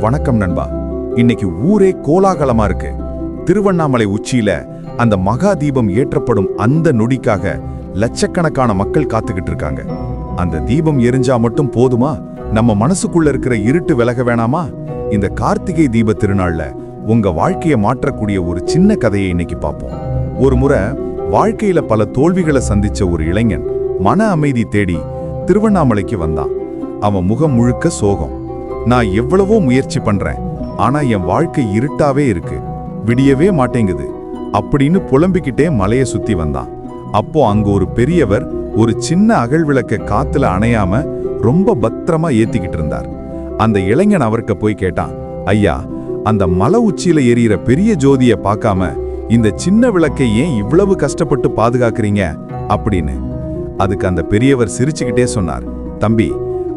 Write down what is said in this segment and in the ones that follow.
வணக்கம் நண்பா. இன்னைக்கு ஊரே கோலாகலமா இருக்கு. திருவண்ணாமலை உச்சியில அந்த மகா தீபம் ஏற்றப்படும் அந்த நொடிக்காக லட்சக்கணக்கான மக்கள் காத்துக்கிட்டு இருக்காங்க. அந்த தீபம் எரிஞ்சா மட்டும் போதுமா? நம்ம மனசுக்குள்ள இருக்கிற இருட்டு விலக வேணாமா? இந்த கார்த்திகை தீப திருநாள்ல உங்க வாழ்க்கையை மாற்றக்கூடிய ஒரு சின்ன கதையை இன்னைக்கு பார்ப்போம். ஒரு முறை வாழ்க்கையில பல தோல்விகளை சந்திச்ச ஒரு இளைஞன் மன அமைதி தேடி திருவண்ணாமலைக்கு வந்தான். அவன் முகம் முழுக்க சோகம். நான் எவ்வளவோ முயற்சி பண்றேன் ஆனா என் வாழ்க்கை இருட்டாவே இருக்கு. விடியவே மாட்டேங்குது. அப்படின்னு புலம்பிக்கிட்டே மலைய சுத்தி வந்தான். அப்போ அங்க ஒரு பெரியவர் ஒரு சின்ன அகழ் விளக்க காத்துல அணையாம ரொம்ப பத்திரமா ஏத்திக்கிட்டு இருந்தார். அந்த இளைஞன் அவர்க்க போய் கேட்டான் ஐயா அந்த மலை உச்சியில எரியிற பெரிய ஜோதிய பார்க்காம இந்த சின்ன விளக்கை ஏன் இவ்வளவு கஷ்டப்பட்டு பாதுகாக்கிறீங்க? அப்படின்னு. அதுக்கு அந்த பெரியவர் சிரிச்சுக்கிட்டே சொன்னார் தம்பி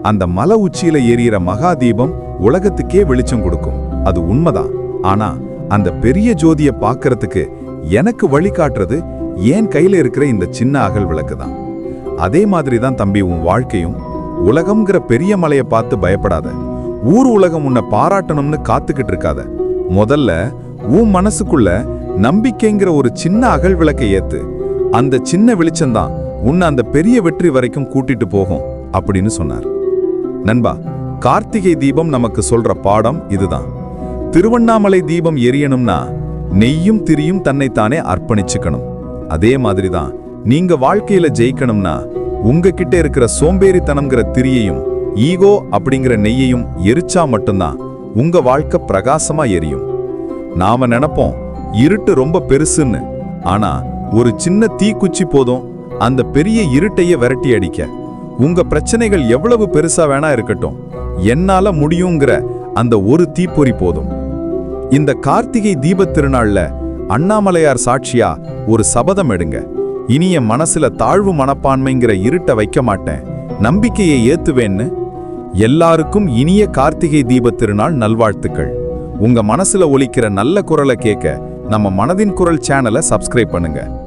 அந்த மலை உச்சியில எரியிற மகா தீபம் உலகத்துக்கே வெளிச்சம் கொடுக்கும். அது உண்மைதான். ஆனா அந்த பெரிய ஜோதிய பாக்கிறதுக்கு எனக்கு வழிகாட்டுறது ஏன் கையில இருக்கிற இந்த சின்ன அகல் விளக்கு தான் அதே மாதிரி தான் தம்பி உன் வாழ்க்கையும். உலகம்ங்கிற பெரிய மலையை பார்த்து பயப்படாத. ஊர் உலகம் உன்னை பாராட்டணும்னு காத்துக்கிட்டு இருக்காத. முதல்ல உன் மனசுக்குள்ள நம்பிக்கைங்கிற ஒரு சின்ன அகல் விளக்கை ஏத்து அந்த சின்ன வெளிச்சம்தான் உன்னை அந்த பெரிய வெற்றி வரைக்கும் கூட்டிட்டு போகும் அப்படின்னு சொன்னார். நண்பா கார்த்திகை தீபம் நமக்கு சொல்ற பாடம் இதுதான். திருவண்ணாமலை தீபம் எரியணும்னா நெய்யும் திரியும் தன்னைத்தானே அர்ப்பணிச்சுக்கணும். அதே மாதிரி தான் நீங்க வாழ்க்கையில ஜெயிக்கணும்னா உங்ககிட்ட இருக்கிற சோம்பேறித்தனம்ங்கிற திரியையும் ஈகோ அப்படிங்கிற நெய்யையும் எரிச்சா மட்டும்தான் உங்க வாழ்க்கை பிரகாசமா எரியும். நாம நினைப்போம் இருட்டு ரொம்ப பெருசுன்னு. ஆனா ஒரு சின்ன தீக்குச்சி போதும் அந்த பெரிய இருட்டைய விரட்டி அடிக்க. உங்க பிரச்சனைகள் எவ்வளவு பெருசா வேணா இருக்கட்டும். என்னால முடியுங்கிற அந்த ஒரு தீப்பொறி போதும். இந்த கார்த்திகை தீபத் திருநாள்ல அண்ணாமலையார் சாட்சியா ஒரு சபதம் எடுங்க. இனிய மனசுல தாழ்வு மனப்பான்மைங்கிற இருட்ட வைக்க மாட்டேன். நம்பிக்கையை ஏத்துவேன்னு. எல்லாருக்கும் இனிய கார்த்திகை தீபத் திருநாள் நல்வாழ்த்துக்கள். உங்க மனசுல ஒலிக்கிற நல்ல குரலை கேட்க நம்ம மனதின் குரல் சேனலை சப்ஸ்கிரைப் பண்ணுங்க.